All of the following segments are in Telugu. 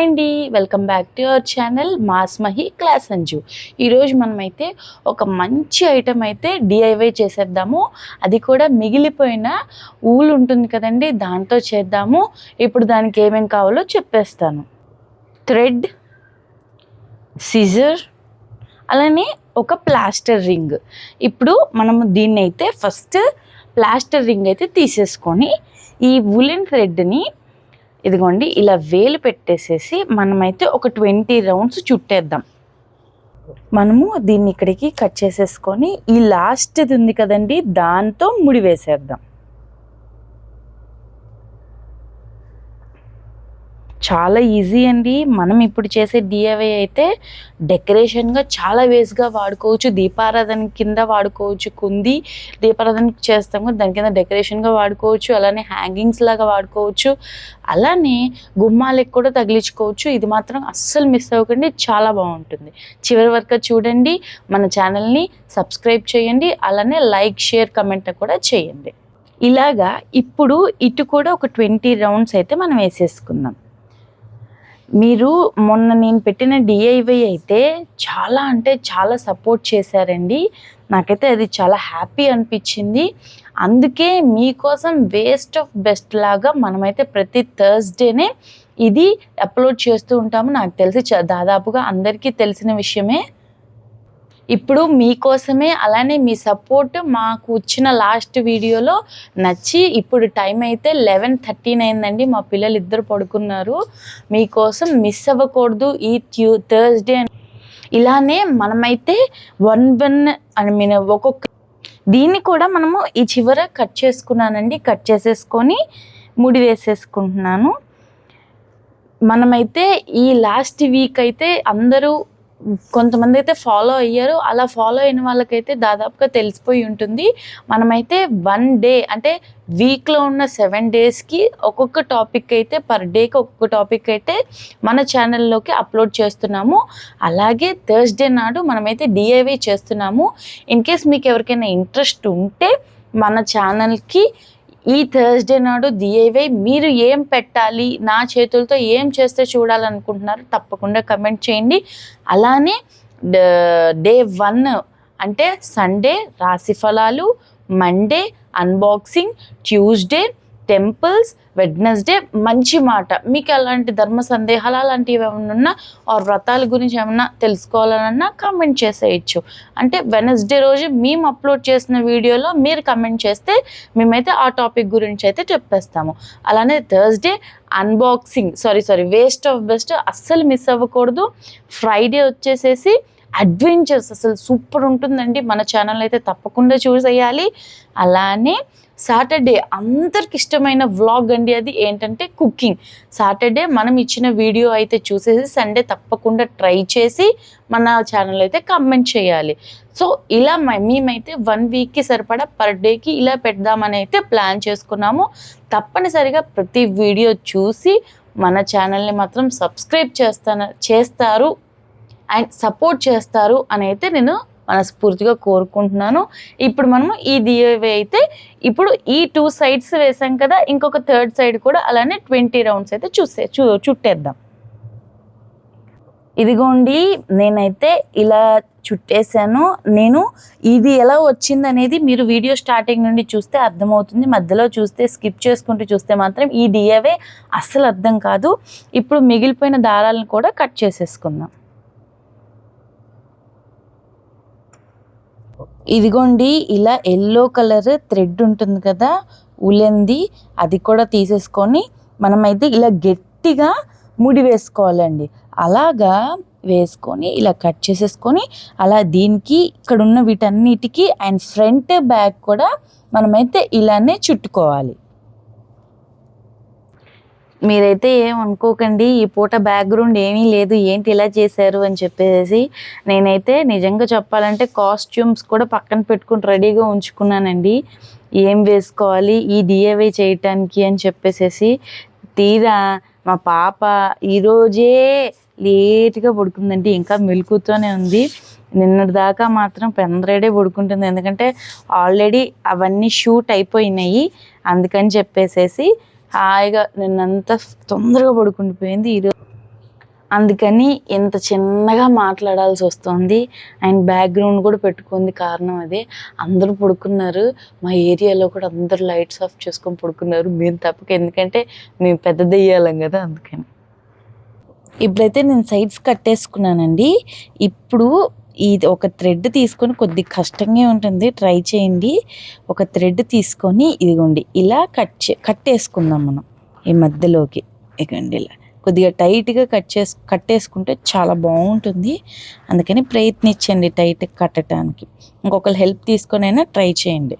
అండి welcome back to our channel mass Mahi class Anju. ఈరోజు మనమైతే ఒక మంచి ఐటెం అయితే డిఐవై చేసేద్దాము. అది కూడా మిగిలిపోయిన ఊలు ఉంటుంది కదండి దాంతో చేద్దాము. ఇప్పుడు దానికి ఏమేమి కావాలో చెప్పేస్తాను. థ్రెడ్ సిజర్ అలానే ఒక ప్లాస్టర్ రింగ్. ఇప్పుడు మనము దీన్ని అయితే ఫస్ట్ ప్లాస్టర్ రింగ్ అయితే తీసేసుకొని ఈ ఉలెన్ థ్రెడ్ని ఇదిగోండి ఇలా వేలు పెట్టేసేసి మనమైతే ఒక ట్వంటీ రౌండ్స్ చుట్టేద్దాం. మనము దీన్ని ఇక్కడికి కట్ చేసేసుకొని ఈ లాస్ట్ది ఉంది కదండి దాంతో ముడి వేసేద్దాం. చాలా ఈజీ అండి. మనం ఇప్పుడు చేసే డిఐవై అయితే డెకరేషన్గా చాలా వేస్గా వాడుకోవచ్చు. దీపారాధన కింద వాడుకోవచ్చు కుంది. దీపారాధన చేస్తాం కదా దాని కింద డెకరేషన్గా వాడుకోవచ్చు. అలానే హ్యాంగింగ్స్ లాగా వాడుకోవచ్చు. అలానే గుమ్మాలకు కూడా తగిలించుకోవచ్చు. ఇది మాత్రం అస్సలు మిస్ అవ్వకండి. చాలా బాగుంటుంది. చివరి వరకు చూడండి. మన ఛానల్ని సబ్స్క్రైబ్ చేయండి. అలానే లైక్ షేర్ కమెంట్ కూడా చేయండి. ఇలాగా ఇప్పుడు ఇటు కూడా ఒక ట్వంటీ రౌండ్స్ అయితే మనం వేసేసుకుందాం. మీరు మొన్న నేను పెట్టిన డిఐవై అయితే చాలా అంటే చాలా సపోర్ట్ చేశారండి. నాకైతే అది చాలా హ్యాపీ అనిపించింది. అందుకే మీకోసం వేస్ట్ ఆఫ్ బెస్ట్ లాగా మనమైతే ప్రతి థర్స్డేనే ఇది అప్లోడ్ చేస్తూ ఉంటాము. నాకు తెలిసి దాదాపుగా అందరికీ తెలిసిన విషయమే. ఇప్పుడు మీకోసమే అలానే మీ సపోర్ట్ మాకు వచ్చిన లాస్ట్ వీడియోలో నచ్చి ఇప్పుడు టైం అయితే లెవెన్ థర్టీన్ అయిందండి మా పిల్లలు ఇద్దరు పడుకున్నారు. మీకోసం మిస్ అవ్వకూడదు. ఈ ట్యూ థర్స్డే ఇలానే మనమైతే వన్ వన్ ఐ మీన్ ఒక్కొక్క దీన్ని కూడా మనము ఈ చివర కట్ చేసుకున్నానండి. కట్ చేసేసుకొని ముడి వేసేసుకుంటున్నాను. మనమైతే ఈ లాస్ట్ వీక్ అయితే అందరూ కొంతమంది అయితే ఫాలో అయ్యారు. అలా ఫాలో అయిన వాళ్ళకైతే దాదాపుగా తెలిసిపోయి ఉంటుంది. మనమైతే వన్ డే అంటే వీక్లో ఉన్న సెవెన్ డేస్కి ఒక్కొక్క టాపిక్ అయితే పర్ డేకి ఒక్కొక్క టాపిక్ అయితే మన ఛానల్లోకి అప్లోడ్ చేస్తున్నాము. అలాగే థర్స్డే నాడు మనమైతే డిఐవై చేస్తున్నాము. ఇన్ కేస్ మీకు ఎవరికైనా ఇంట్రెస్ట్ ఉంటే మన ఛానల్కి ఈ థర్స్డే నాడు దియేవే మీరు ఏం పెట్టాలి నా చేతులతో ఏం చేస్తే చూడాలనుకుంటున్నారు తప్పకుండా కమెంట్ చేయండి. అలానే డే వన్ అంటే సండే రాశి ఫలాలు Monday unboxing Tuesday temples Wednesday మంచి మాట. మీకు అలాంటి ధర్మ సందేహాలు అలాంటివి ఏమైనా ఉన్నా ఆ వ్రతాల గురించి ఏమన్నా తెలుసుకోవాలన్నా కామెంట్ చేసేయచ్చు. అంటే వెనస్డే రోజు మేము అప్లోడ్ చేసిన వీడియోలో మీరు కమెంట్ చేస్తే మేమైతే ఆ టాపిక్ గురించి అయితే చెప్పేస్తాము. అలానే Thursday unboxing sorry sorry waste of best అస్సలు మిస్ అవ్వకూడదు. ఫ్రైడే వచ్చేసేసి అడ్వెంచర్స్ అసలు సూపర్ ఉంటుందండి. మన ఛానల్ అయితే తప్పకుండా చూసేయాలి అలానే సాటర్డే అందరికి ఇష్టమైన వ్లాగ్ అండి అది ఏంటంటే కుకింగ్ సాటర్డే మనం ఇచ్చిన వీడియో అయితే చూసేసి సండే తప్పకుండా ట్రై చేసి మన ఛానల్ అయితే కమెంట్ చేయాలి. సో ఇలా మేమైతే వన్ వీక్కి సరిపడా పర్ డేకి ఇలా పెడదామని అయితే ప్లాన్ చేసుకున్నాము. తప్పనిసరిగా ప్రతి వీడియో చూసి మన ఛానల్ని మాత్రం సబ్స్క్రైబ్ చేస్తాను చేస్తారు. అండ్ సపోర్ట్ చేస్తారు అని అయితే నేను మనస్ఫూర్తిగా కోరుకుంటున్నాను. ఇప్పుడు మనము ఈ డిఐవై అయితే ఇప్పుడు ఈ టూ సైడ్స్ వేసాం కదా ఇంకొక థర్డ్ సైడ్ కూడా అలానే ట్వంటీ రౌండ్స్ అయితే చూసే చూ చుట్టేద్దాం. ఇదిగోండి నేనైతే ఇలా చుట్టేసాను. నేను ఇది ఎలా వచ్చింది అనేది మీరు వీడియో స్టార్టింగ్ నుండి చూస్తే అర్థమవుతుంది. మధ్యలో చూస్తే స్కిప్ చేసుకుంటూ చూస్తే మాత్రం ఈ డిఏవే అస్సలు అర్థం కాదు. ఇప్పుడు మిగిలిపోయిన దారాలను కూడా కట్ చేసేసుకుందాం. ఇదిగోండి ఇలా ఎల్లో కలర్ థ్రెడ్ ఉంటుంది కదా ఉలెంది అది కూడా తీసేసుకొని మనమైతే ఇలా గట్టిగా ముడి వేసుకోవాలండి. అలాగా వేసుకొని ఇలా కట్ చేసేసుకొని అలా దీనికి ఇక్కడ ఉన్న వీటన్నిటికీ అండ్ ఫ్రంట్ బ్యాక్ కూడా మనమైతే ఇలానే చుట్టుకోవాలి. మీరైతే ఏం అనుకోకండి ఈ పూట బ్యాక్గ్రౌండ్ ఏమీ లేదు ఏంటి ఇలా చేశారు అని చెప్పేసి నేనైతే నిజంగా చెప్పాలంటే కాస్ట్యూమ్స్ కూడా పక్కన పెట్టుకుని రెడీగా ఉంచుకున్నానండి. ఏం వేసుకోవాలి ఈ డిఏవై చేయటానికి అని చెప్పేసేసి తీరా మా పాప ఈరోజే లేట్గా పడుకుందండి ఇంకా మెలుకుతూనే ఉంది. నిన్నటి దాకా మాత్రం పెందరేడే పడుకుంటుంది ఎందుకంటే ఆల్రెడీ అవన్నీ షూట్ అయిపోయినాయి. అందుకని చెప్పేసేసి హాయిగా నిన్నంతా తొందరగా పడుకుండిపోయింది ఈరోజు అందుకని ఇంత చిన్నగా మాట్లాడాల్సి వస్తుంది. అండ్ బ్యాక్గ్రౌండ్ కూడా పెట్టుకుంది కారణం అదే. అందరూ పడుకున్నారు. మా ఏరియాలో కూడా అందరూ లైట్స్ ఆఫ్ చేసుకొని పడుకున్నారు. మేము తప్పక ఎందుకంటే మేము పెద్ద దెయ్యాలం కదా అందుకని. ఇప్పుడైతే నేను సైడ్స్ కట్టేసుకున్నానండి. ఇప్పుడు ఇది ఒక థ్రెడ్ తీసుకొని కొద్ది కష్టంగా ఉంటుంది. ట్రై చేయండి. ఒక థ్రెడ్ తీసుకొని ఇదిగోండి. ఇలా కట్ చే కట్టేసుకుందాం మనం ఈ మధ్యలోకి. ఇగండి ఇలా. కొద్దిగా టైట్గా కట్ చేసు కట్టేసుకుంటే చాలా బాగుంటుంది. అందుకని ప్రయత్నించండి టైట్ కట్టడానికి. ఇంకొకరు హెల్ప్ తీసుకొనైనా ట్రై చేయండి.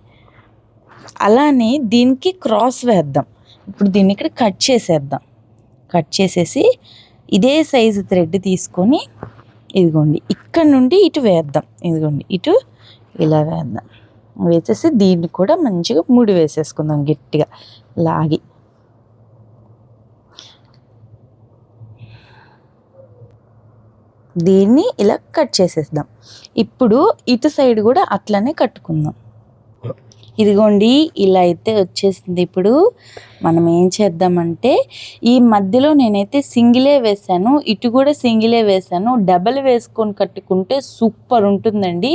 అలానే దీనికి క్రాస్ వేద్దాం. ఇప్పుడు దీన్ని ఇక్కడ కట్ చేసేద్దాం. కట్ చేసేసి ఇదే సైజు థ్రెడ్ తీసుకొని ఇదిగోండి ఇక్కడ నుండి ఇటు వేద్దాం. ఇదిగోండి ఇటు ఇలా వేద్దాం. వేసేసి దీన్ని కూడా మంచిగా ముడి వేసేసుకుందాం గట్టిగా లాగి. దీన్ని ఇలా కట్ చేసేద్దాం. ఇప్పుడు ఇటు సైడ్ కూడా అట్లనే కట్టుకుందాం. ఇదిగోండి ఇలా అయితే వచ్చేసింది. ఇప్పుడు మనం ఏం చేద్దామంటే ఈ మధ్యలో నేనైతే సింగిలే వేసాను ఇటు కూడా సింగిలే వేసాను డబల్ వేసుకొని కట్టుకుంటే సూపర్ ఉంటుందండి.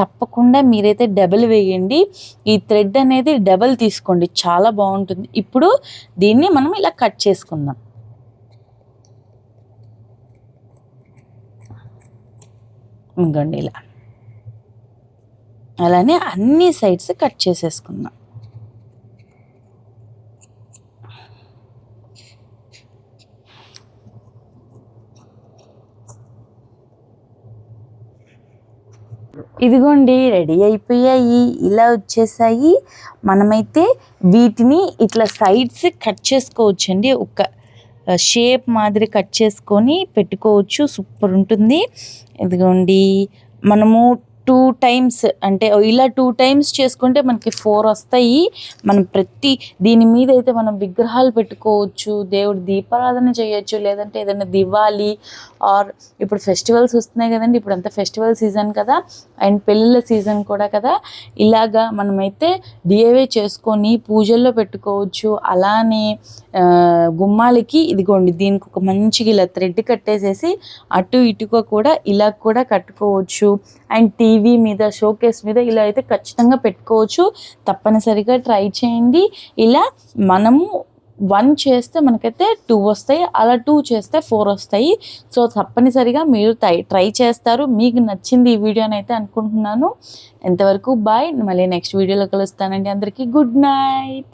తప్పకుండా మీరైతే డబల్ వేయండి. ఈ థ్రెడ్ అనేది డబల్ తీసుకోండి. చాలా బాగుంటుంది. ఇప్పుడు దీన్ని మనం ఇలా కట్ చేసుకుందాం. ఇంకోండి ఇలా. అలానే అన్ని సైడ్స్ కట్ చేసేసుకుందాం. ఇదిగోండి రెడీ అయిపోయాయి. ఇలా వచ్చేసాయి. మనమైతే వీటిని ఇట్లా సైడ్స్ కట్ చేసుకోవచ్చండి. ఒక షేప్ మాదిరి కట్ చేసుకొని పెట్టుకోవచ్చు. సూపర్ ఉంటుంది. ఇదిగోండి మనము టూ టైమ్స్ అంటే ఇలా టూ టైమ్స్ చేసుకుంటే మనకి ఫోర్ వస్తాయి. మనం ప్రతి దీని మీద అయితే మనం విగ్రహాలు పెట్టుకోవచ్చు దేవుడి దీపారాధన చేయొచ్చు లేదంటే ఏదైనా దివాళీ ఆర్ ఇప్పుడు ఫెస్టివల్స్ వస్తున్నాయి కదండి ఇప్పుడు అంతా ఫెస్టివల్ సీజన్ కదా అండ్ పెళ్ళిళ్ళ సీజన్ కూడా కదా. ఇలాగా మనమైతే డిఏవే చేసుకొని పూజల్లో పెట్టుకోవచ్చు. అలానే గుమ్మాలకి ఇదిగోండి దీనికి ఒక మంచిగా ఇలా థ్రెడ్ కట్టేసేసి అటు ఇటుగా కూడా ఇలా కూడా కట్టుకోవచ్చు. అండ్ టీవీ టీవీ మీద షోకేస్ మీద ఇలా అయితే ఖచ్చితంగా పెట్టుకోవచ్చు. తప్పనిసరిగా ట్రై చేయండి. ఇలా మనము వన్ చేస్తే మనకైతే టూ వస్తాయి అలా టూ చేస్తే ఫోర్ వస్తాయి. సో తప్పనిసరిగా మీరు ట్రై ట్రై చేస్తారు. మీకు నచ్చింది ఈ వీడియో అయితే అనుకుంటున్నాను. ఎంతవరకు బాయ్. మళ్ళీ నెక్స్ట్ వీడియోలో కలుస్తానండి అందరికీ. Good night.